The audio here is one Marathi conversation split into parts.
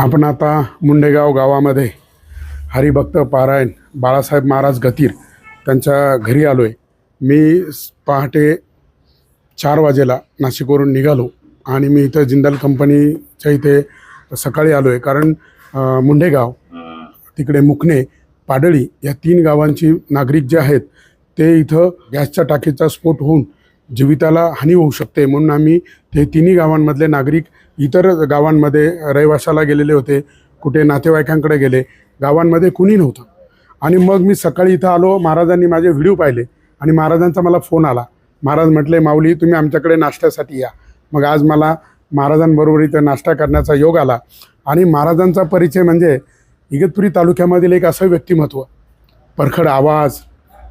आपण आता मुंडेगाव गावामध्ये हरिभक्त पारायण बाळासाहेब महाराज गतीर त्यांच्या घरी आलो आहे मी पहाटे चार वाजेला नाशिकवरून निघालो आणि मी इथं जिंदाल कंपनीच्या इथे सकाळी आलो आहे कारण मुंडेगाव तिकडे मुकणे पाडळी या तीन गावांची नागरिक जे आहेत ते इथं गॅसच्या टाकीचा स्फोट होऊन जीविताला हानी होऊ शकते. म्हणून आम्ही ते तिन्ही गावांमधले नागरिक इतर गावांमध्ये रहिवाशाला गेलेले होते कुठे नातेवाईकांकडे गेले गावांमध्ये कुणी नव्हतं. आणि मग मी सकाळी इथं आलो महाराजांनी माझे व्हिडिओ पाहिले आणि महाराजांचा मला फोन आला. महाराज म्हटले माऊली तुम्ही आमच्याकडे नाश्त्यासाठी या. मग आज मला महाराजांबरोबर इथं नाश्ता करण्याचा योग आला. आणि महाराजांचा परिचय म्हणजे इगतपुरी तालुक्यामधील एक असं व्यक्तिमत्व. परखड आवाज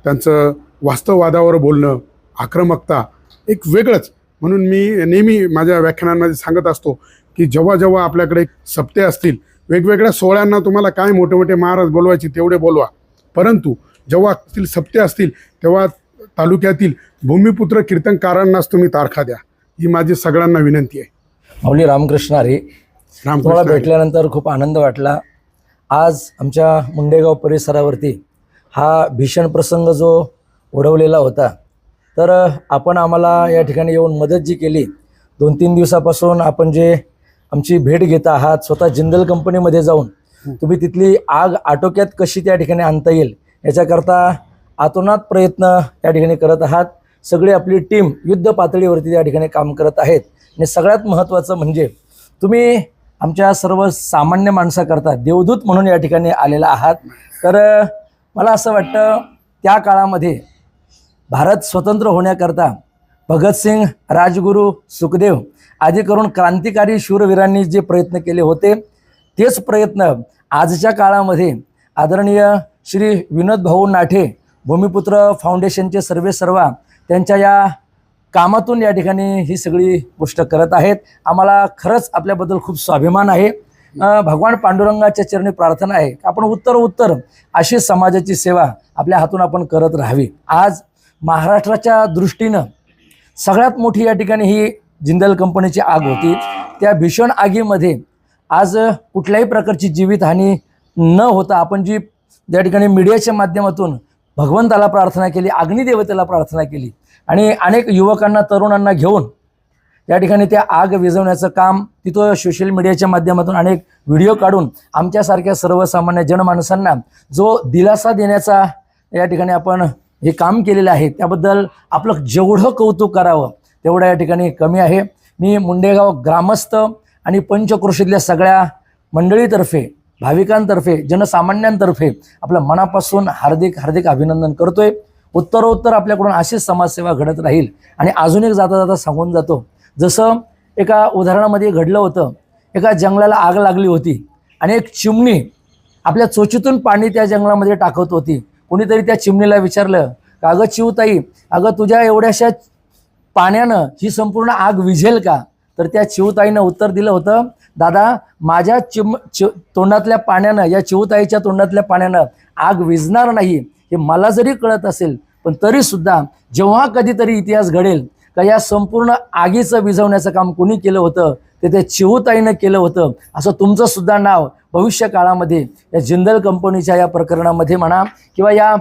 त्यांचं वास्तववादावर बोलणं आक्रमकता एक वेगळंच. म्हणून मी नेहमी माझ्या व्याख्यानांमध्ये सांगत असतो की जेव्हा जेव्हा आपल्याकडे सप्ते असतील वेगवेगळ्या सोहळ्यांना तुम्हाला काय मोठे मोठे महाराज बोलवायचे तेवढे बोलवा. परंतु जेव्हा असतील सप्ते असतील तेव्हा तालुक्यातील भूमिपुत्र कीर्तनकारांनाच तुम्ही तारखा द्या. ही माझी सगळ्यांना विनंती आहे. माऊली रामकृष्ण हरी तुम्हाला. भेटल्यानंतर खूप आनंद वाटला. आज आमच्या मुंडेगाव परिसरावरती हा भीषण प्रसंग जो ओढवलेला होता तर आपण आम्हाला या ठिकाणी येऊन मदत जी केली दोन तीन दिवसापासून आपण जे आमची भेट घेत आहात स्वतः जिंदल कंपनीमध्ये जाऊन तुम्ही तिथली आग आटोक्यात कशी त्या ठिकाणी आणता येईल याच्याकरता आतोनात प्रयत्न या ठिकाणी करत आहात. सगळी आपली टीम युद्ध पातळीवरती त्या ठिकाणी काम करत आहेत. आणि सगळ्यात महत्त्वाचं म्हणजे तुम्ही आमच्या सर्व सामान्य माणसाकरता देवदूत म्हणून या ठिकाणी आलेला आहात. तर मला असं वाटतं त्या काळामध्ये भारत स्वतंत्र होण्याकरता भगतसिंग राजगुरू सुखदेव आदी करून क्रांतिकारी शूरवीरांनी जे प्रयत्न केले होते तेच प्रयत्न आजच्या काळामध्ये आदरणीय श्री विनोद भाऊ नाठे भूमिपुत्र फाउंडेशनचे सर्वे सर्वा त्यांच्या या कामातून या ठिकाणी ही सगळी गोष्ट करत आहेत. आम्हाला खरंच आपल्याबद्दल खूप स्वाभिमान आहे. भगवान पांडुरंगाच्या चरणी प्रार्थना आहे. आपण उत्तर उत्तर अशी समाजाची सेवा आपल्या हातून आपण करत राहावी. आज महाराष्ट्राच्या दृष्टीनं सगळ्यात मोठी या ठिकाणी ही जिंदल कंपनीची आग होती. त्या भीषण आगीमध्ये आज कुठल्याही प्रकारची जीवितहानी न होता आपण जी त्या ठिकाणी मीडियाच्या माध्यमातून भगवंताला प्रार्थना केली अग्निदेवतेला प्रार्थना केली आणि अनेक युवकांना तरुणांना घेऊन त्या ठिकाणी त्या आग विझवण्याचं काम तिथं सोशल मीडियाच्या माध्यमातून अनेक व्हिडिओ काढून आमच्यासारख्या सर्वसामान्य जनमानसांना जो दिलासा देण्याचा या ठिकाणी आपण हे काम केलेलं आहे त्याबद्दल आपलं जेवढं कौतुक करावं तेवढं या ठिकाणी कमी आहे. मी मुंडेगाव ग्रामस्थ आणि पंचक्रोशीतल्या सगळ्या मंडळीतर्फे भाविकांतर्फे जनसामान्यांतर्फे आपलं मनापासून हार्दिक हार्दिक अभिनंदन करतोय. उत्तरोत्तर आपल्याकडून अशीच समाजसेवा घडत राहील आणि अजून एक जाता जाता सांगून जातो. जसं एका उदाहरणामध्ये घडलं होतं एका जंगलाला आग लागली होती आणि एक चिमणी आपल्या चोचीतून पाणी त्या जंगलामध्ये टाकत होती. कुणीतरी त्या चिमणीला विचारलं का अगं चिवताई अगं तुझ्या एवढ्याशा पाण्यानं ही संपूर्ण आग विझेल का? तर त्या चिवताईनं उत्तर दिलं होतं दादा माझ्या चिम चि तोंडातल्या पाण्यानं या चिवताईच्या तोंडातल्या पाण्यानं आग विझणार नाही हे मला जरी कळत असेल पण तरीसुद्धा जेव्हा कधीतरी इतिहास घडेल का या संपूर्ण आगीचं विझवण्याचं काम कोणी केलं होतं? ते ते चिवताईनं केलं होतं. असं तुमचं सुद्धा नाव भविष्य काळामध्ये या जिंदल कंपनीच्या या प्रकरणामध्ये म्हणा किंवा या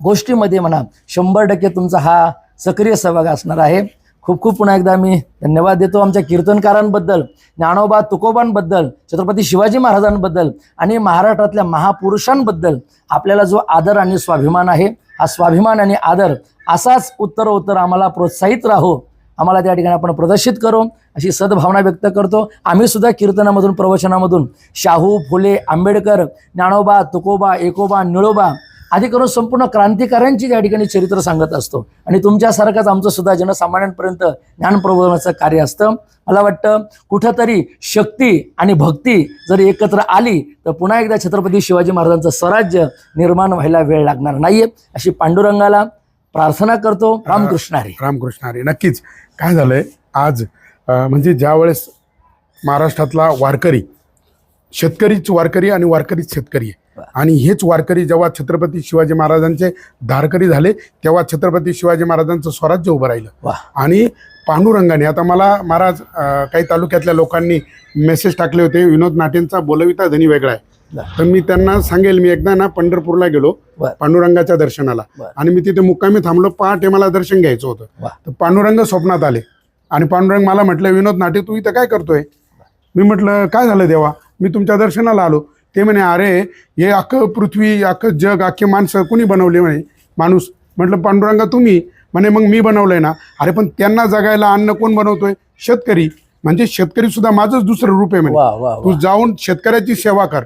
गोष्टीमध्ये म्हणा शंभर टक्के तुमचा हा सक्रिय सहभाग असणार आहे. खूप खूप पुन्हा एकदा मी धन्यवाद देतो आमच्या कीर्तनकारांबद्दल ज्ञानोबा तुकोबांबद्दल छत्रपती शिवाजी महाराजांबद्दल आणि महाराष्ट्रातल्या महापुरुषांबद्दल. आपल्याला जो आदर आणि स्वाभिमान आहे हा स्वाभिमान आणि आदर असाच उत्तर उत्तर आम्हाला प्रोत्साहित राहो. आम्हाला त्या ठिकाणी आपण प्रदर्शित करू. अशी सद्भावना व्यक्त करतो. आम्ही सुद्धा कीर्तनामधून प्रवचनामधून शाहू फुले आंबेडकर ज्ञानोबा तुकोबा एकोबा निळोबा आधी करून संपूर्ण क्रांतिकाऱ्यांची त्या ठिकाणी चरित्र सांगत असतो. आणि तुमच्यासारखंच आमचं सुद्धा जनसामान्यांपर्यंत ज्ञान प्रबोधनाचं कार्य असतं. मला वाटतं कुठंतरी शक्ती आणि भक्ती जर एकत्र आली तर पुन्हा एकदा छत्रपती शिवाजी महाराजांचं स्वराज्य निर्माण व्हायला वेळ लागणार नाहीये. अशी पांडुरंगाला प्रार्थना करतो रामकृष्ण हरी. रामकृष्ण हरी. नक्कीच. काय झालंय? आज म्हणजे ज्या वेळेस महाराष्ट्रातला वारकरी शेतकरीच वारकरी आणि वारकरीच शेतकरी आहे. आणि हेच वारकरी जेव्हा छत्रपती शिवाजी महाराजांचे धारकरी झाले तेव्हा छत्रपती शिवाजी महाराजांचं स्वराज्य उभं राहिलं. आणि पांडुरंगाने आता मला महाराज काही तालुक्यातल्या लोकांनी मेसेज टाकले होते विनोद नाटेंचा बोलविता धनी वेगळा आहे. तर मी त्यांना सांगेल मी एकदा ना पंढरपूरला गेलो. पांडुरंगाच्या दर्शनाला. आणि मी तिथे मुक्कामी थांबलो पहाटे मला दर्शन घ्यायचं होतं. तर पांडुरंग स्वप्नात आले. आणि पांडुरंग मला म्हटलं विनोद नाटे तू इथं काय करतोय? मी म्हटलं काय झालं देवा? मी तुमच्या दर्शनाला आलो. ते म्हणे अरे हे अख्खं पृथ्वी अख्खं जग अख्खे माणसं कुणी बनवले म्हणे? माणूस. म्हटलं पांडुरंगा तुम्ही? म्हणे मग मी बनवलंय ना. अरे पण त्यांना जगायला अन्न कोण बनवतोय? शेतकरी. म्हणजे शेतकरी सुद्धा माझंच दुसरं रूप आहे म्हणे. तू जाऊन शेतकऱ्याची सेवा कर.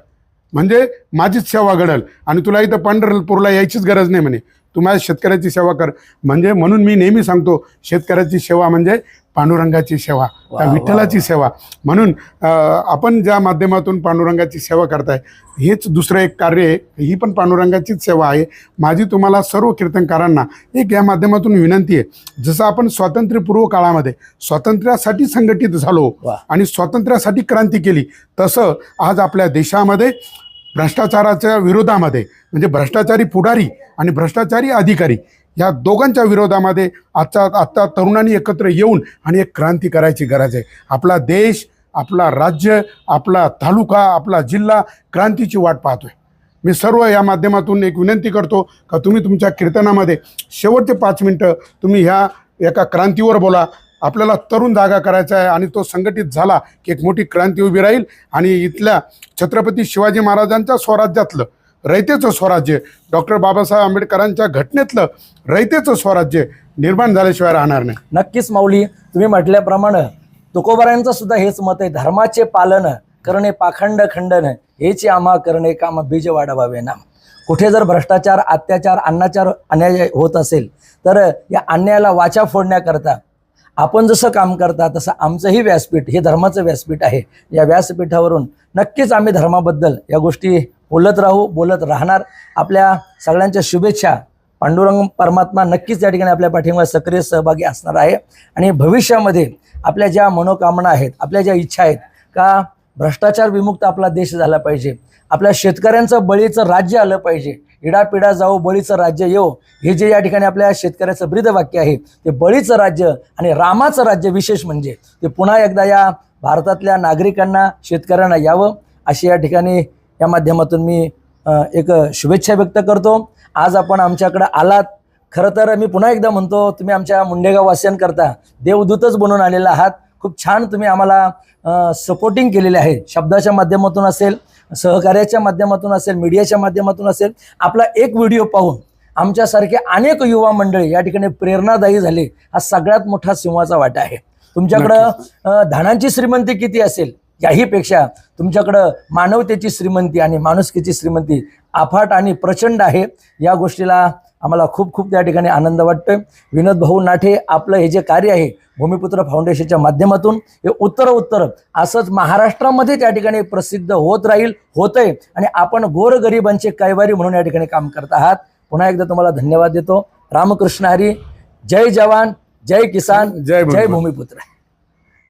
म्हणजे माझीच सेवा घडल. आणि तुला इथं पंढरपूरला यायचीच गरज नाही म्हणे. तू माझ्या शेतकऱ्याची सेवा कर. म्हणजे म्हणून मी नेहमी सांगतो शेतकऱ्याची सेवा म्हणजे पांडुरंगाची सेवा त्या विठ्ठलाची सेवा. म्हणून आपण ज्या माध्यमातून पांडुरंगाची सेवा करताय हेच दुसरं एक कार्य आहे. ही पण पांडुरंगाचीच सेवा आहे. माझी तुम्हाला सर्व कीर्तनकारांना एक या माध्यमातून विनंती आहे. जसं आपण स्वातंत्र्यपूर्व काळामध्ये स्वातंत्र्यासाठी संघटित झालो. आणि स्वातंत्र्यासाठी क्रांती केली तसं आज आपल्या देशामध्ये भ्रष्टाचाराच्या विरोधामध्ये म्हणजे भ्रष्टाचारी पुढारी आणि भ्रष्टाचारी अधिकारी या दोघांच्या विरोधामध्ये आजचा आत्ता तरुणांनी एकत्र येऊन आणि एक क्रांती करायची गरज आहे. आपला देश आपला राज्य आपला तालुका आपला जिल्हा क्रांतीची वाट पाहतोय. मी सर्व या माध्यमातून एक विनंती करतो का तुम्ही तुमच्या कीर्तनामध्ये शेवटचे पाच मिनटं तुम्ही ह्या एका क्रांतीवर बोला आपल्याला तरुण जागा करायचा आहे आणि तो संघटित झाला की एक मोठी क्रांती उभी राहील. आणि इथल्या छत्रपती शिवाजी महाराजांच्या स्वराज्यातलं रयतेचं स्वराज्य डॉक्टर बाबासाहेब आंबेडकरांच्या घटनेतलं रयतेचं स्वराज्य निर्माण झाल्याशिवाय राहणार नाही. नक्कीच माऊली तुम्ही म्हटल्याप्रमाणे तुकोबारांचं सुद्धा हेच मत आहे धर्माचे पालन करणे पाखंड खंडन हेची आम्हा करणे काम बीज वाढवावे ना. कुठे जर भ्रष्टाचार अत्याचार अन्नाचार अन्याय होत असेल तर या अन्यायाला वाचा फोडण्याकरता आपण जसं काम करता तसं आमचंही व्यासपीठ हे धर्माचं व्यासपीठ आहे. या व्यासपीठावरून नक्कीच आम्ही धर्माबद्दल या गोष्टी बोलत राहू बोलत राहणार. आपल्या सगळ्यांच्या शुभेच्छा पांडुरंग परमात्मा नक्कीच या ठिकाणी आपल्या पाठीमागे सक्रिय सहभागी असणार आहे. आणि भविष्यामध्ये आपल्या ज्या मनोकामना आहेत आपल्या ज्या इच्छा आहेत का भ्रष्टाचार विमुक्त आपला देश झाला पाहिजे आपल्या शेतकऱ्यांचं बळीचं राज्य आलं पाहिजे इडापिडा जाऊ बळीचं राज्य येऊ हे जे या ठिकाणी आपल्या शेतकऱ्याचं ब्रीदवाक्य आहे ते बळीचं राज्य आणि रामाचं राज्य विशेष म्हणजे ते पुन्हा एकदा या भारतातल्या नागरिकांना शेतकऱ्यांना यावं अशी या ठिकाणी या माध्यमातून मी एक शुभेच्छा व्यक्त करतो. आज आपण आमच्याकडं आलात. खरं तर मी पुन्हा एकदा म्हणतो तुम्ही आमच्या मुंडेगाव वासियांकरता देवदूतच बनून आलेला आहात. खूप छान तुम्ही आम्हाला सपोर्टिंग केलेले आहे. शब्दाच्या माध्यमातून असेल सहकार्याच्या माध्यमातून असेल मीडियाच्या माध्यमातून असेल आपला एक व्हिडिओ पाहून आमच्यासारखे अनेक युवा मंडळी या ठिकाणी प्रेरणादायी झाले हा सगळ्यात मोठा सिंहाचा वाटा आहे. तुमच्याकडं धनांची श्रीमंती किती असेल याहीपेक्षा तुमच्याकडं मानवतेची श्रीमंती आणि माणुसकीची श्रीमंती अफाट आणि प्रचंड आहे. या गोष्टीला आम्हाला खूप खूप त्या ठिकाणी आनंद वाटतोय. विनोद भाऊ नाठे आपलं हे जे कार्य आहे भूमिपुत्र फाउंडेशनच्या माध्यमातून हे उत्तर उत्तर असंच महाराष्ट्रामध्ये त्या ठिकाणी प्रसिद्ध होत राहील होतंय. आणि आपण गोरगरिबांचे कैवारी म्हणून या ठिकाणी काम करत आहात. पुन्हा एकदा तुम्हाला धन्यवाद देतो. रामकृष्ण हरी जय जवान जय किसान जय जय भूमिपुत्र. भूमिपुत्र.